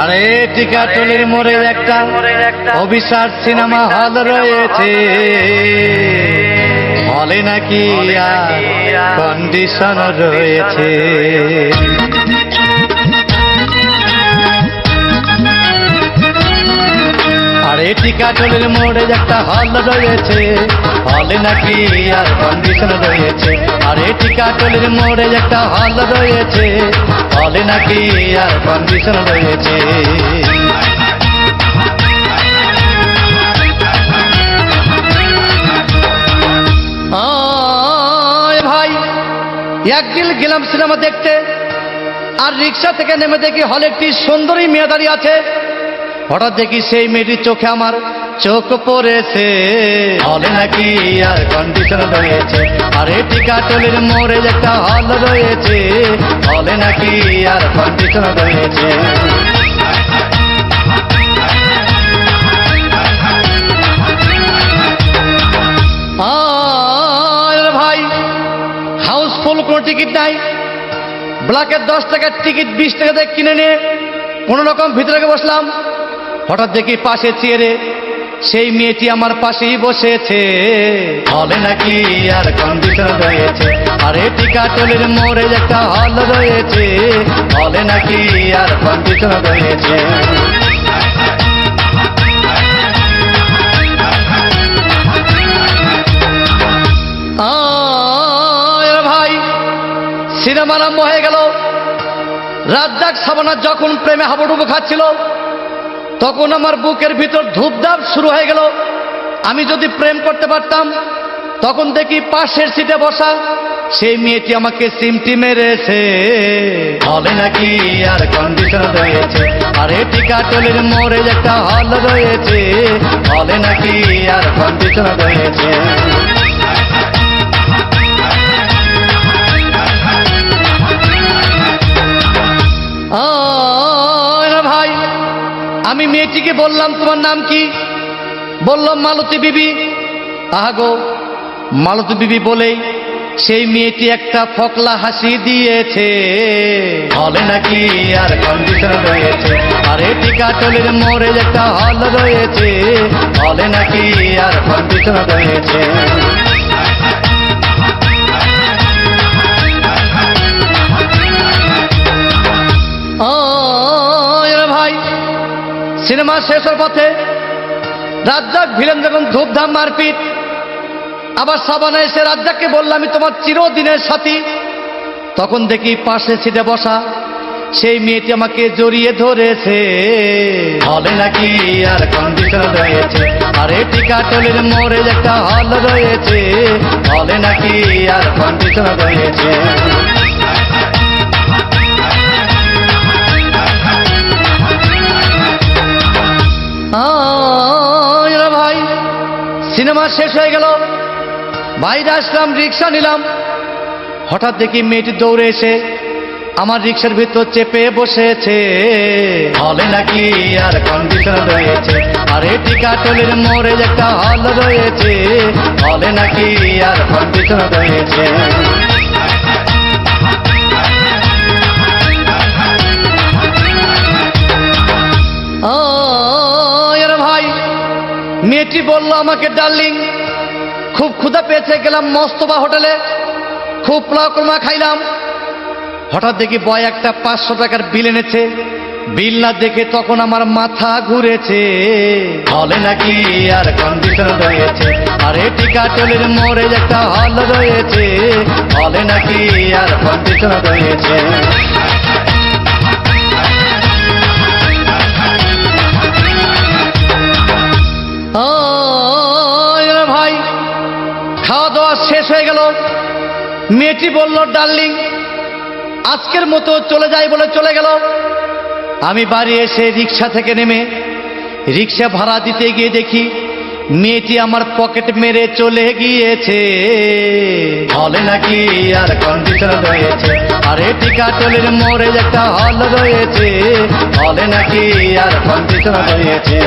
আরে টিকাটলির মোড়ে একটা অভিশাপ সিনেমা হল রয়েছে। হলে নাকি কন্ডিশন রয়েছে। টিকাটলির মোড়ে একটা হল রয়েছে। হলে নাকি আর কন্ডিশন রয়েছে। আরে টিকাটলির মোড়ে একটা হল রয়েছে। হলে নাকি আর কন্ডিশন রয়েছে। ভাই, একদিন গেলাম সিনেমা দেখতে, আর রিক্সা থেকে নেমে দেখি হলে একটি সুন্দরী মেয়ে দাঁড়িয়ে আছে। হঠাৎ দেখি সেই মেয়েটির চোখে আমার চোখ পড়েছে। হলে নাকি আর কন্ডিশন রয়েছে। আরে টিকাটলির মোড়ে একটা হল রয়েছে। হলে নাকি আর কন্ডিশন রয়েছে। ভাই হাউসফুল টিকিট নাই। ব্ল্যাকের দশ টাকার টিকিট বিশ টাকা দিয়ে কিনে নিয়ে কোনো রকম ভিতরে বসলাম। হঠাৎ দেখি পাশে চেয়ারে সেই মেয়েটি আমার পাশেই বসেছে। হলে নাকি আর কন্ডিশন রয়েছে? আরে টিকাটলির মোড়ে একটা হল রয়েছে। হলে নাকি আর কন্ডিশন রয়েছে? ভাই সিনেমা আরম্ভ হয়ে গেল। রাজ্জাক সাবানা যখন প্রেমে হাবুডুবু খাচ্ছিল তখন আমার বুকের ভিতর ধূপধাপ শুরু হয়ে গেল। আমি যদি প্রেম করতে পারতাম, তখন দেখি পাশের সিটে বসা সেই মেয়েটি আমাকে সিমটি মেরেছে। হলে নাকি আর কন্ডিশন রয়েছে? আর এটি কাটলের মোড়ে একটা হল রয়েছে। হলে নাকি আর কন্ডিশন রয়েছে? আমি মেয়েটিকে বললাম, তোমার নাম কি? বললাম, মালতী বিবি। আহাগো মালতী বিবি বলেই সেই মেয়েটি একটা ফকলা হাসি দিয়েছে। হলে নাকি আর কন্ডিশন রয়েছে, আরে টিকাটলির মোড়ে একটা হল রয়েছে। হলে নাকি আর কন্ডিশন রয়েছে। সিনেমা শেষের পথে রাজ্জাক ভিলেন যখন ধূপধাম মারপিট। আবার সাবানা এসে রাজ্জাককে বললাম আমি তোমার চিরদিনের সাথী। তখন দেখি পাশে সিটে বসা সেই মেয়েটি আমাকে জড়িয়ে ধরেছে। হলে নাকি আর কন্ডিশন রয়েছে? আরে টিকাটলির মোড়ে একটা হল রয়েছে। হলে নাকি আর কন্ডিশন রয়েছে? সিনেমা শেষ হয়ে গেল। বাইরে আসলাম, রিক্সা নিলাম। হঠাৎ দেখি মেয়েটি দৌড়ে এসে আমার রিক্সার ভিতর চেপে বসেছে। হলে নাকি আর কন্ডিশন রয়েছে। আরে টিকাটলের মোড়ে একটা হল রয়েছে। হলে নাকি আর কন্ডিশন রয়েছে। মেয়েটি বলল, আমাকে ডার্লিং, খুব ক্ষুধা পেয়েছে, গেলাম মস্তবা হোটেলে, খুব পোলাও কর্মা খাইলাম। হঠাৎ দেখি বয় একটা পাঁচশো টাকার বিল এনেছে। বিল না দেখে তখন আমার মাথা ঘুরেছে। হলে নাকি আর কন্ডিশন রয়েছে। আরে টিকাটলির মোড়ে একটা হল রয়েছে। হলে নাকি আর কন্ডিশন রয়েছে। খাওয়া দাওয়া শেষ হয়ে গেল। মেয়েটি বলল, ডার্লিং, আজকের মতো চলে যাই বলে চলে গেল। আমি বাড়ি এসে রিক্সা থেকে নেমে রিক্সা ভাড়া দিতে গিয়ে দেখি মেয়েটি আমার পকেট মেরে চলে গিয়েছে। হলে নাকি আর কন্ডিশন রয়েছে। আর আরে টিকাটলির মোড়ে একটা হল রয়েছে। হলে নাকি আর কন্ডিশন রয়েছে।